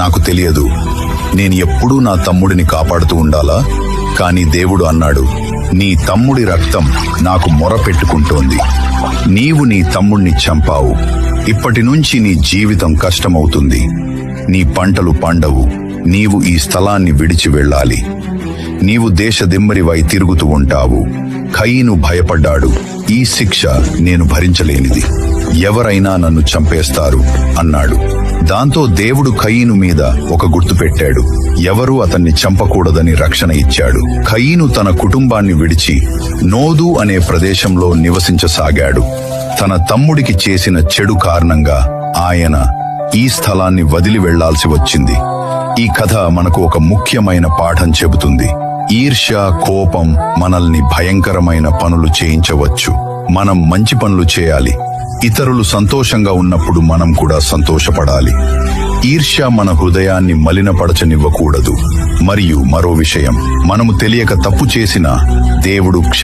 నాకు తెలియదు. నేను ఎప్పుడూ నా తమ్ముడిని కాపాడుతూ ఉండాలా? కాని దేవుడు అన్నాడు నీ తమ్ముడి రక్తం నాకు మొరపెట్టుకుంటోంది నీవు నీ తమ్ముణ్ణి చంపావు. ఇప్పటి నుంచి నీ జీవితం కష్టమవుతుంది. నీ పంటలు పండవు. నీవు ఈ స్థలాన్ని విడిచి వెళ్ళాలి. నీవు దేశదిమ్మరివై తిరుగుతూ ఉంటావు. ఖయీను భయపడ్డాడు. ఈ శిక్ష నేను భరించలేనిది. ఎవరైనా నన్ను చంపేస్తారు అన్నాడు. దాంతో దేవుడు ఖయీను మీద ఒక గుర్తు పెట్టాడు. ఎవరూ అతన్ని చంపకూడదని రక్షణ ఇచ్చాడు. ఖయీను తన కుటుంబాన్ని విడిచి నోదు అనే ప్రదేశంలో నివసించసాగాడు. తన తమ్ముడికి చేసిన చెడు కారణంగా ఆయన ఈ స్థలాన్ని వదిలి వెళ్ళాల్సి వచ్చింది. ఈ కథ మనకు ఒక ముఖ్యమైన పాఠం చెబుతుంది. ఈర్ష్య కోపం మనల్ని భయంకరమైన పనులు చేయించవచ్చు. మనం మంచి పనులు చేయాలి. ఇతరులు సంతోషంగా ఉన్నప్పుడు మనం కూడా సంతోషపడాలి. ఈర్ష్య మన హృదయాన్ని మలినపడచనివ్వకూడదు మరియు మరో విషయం మనము తెలియక తప్పు చేసిన దేవుడు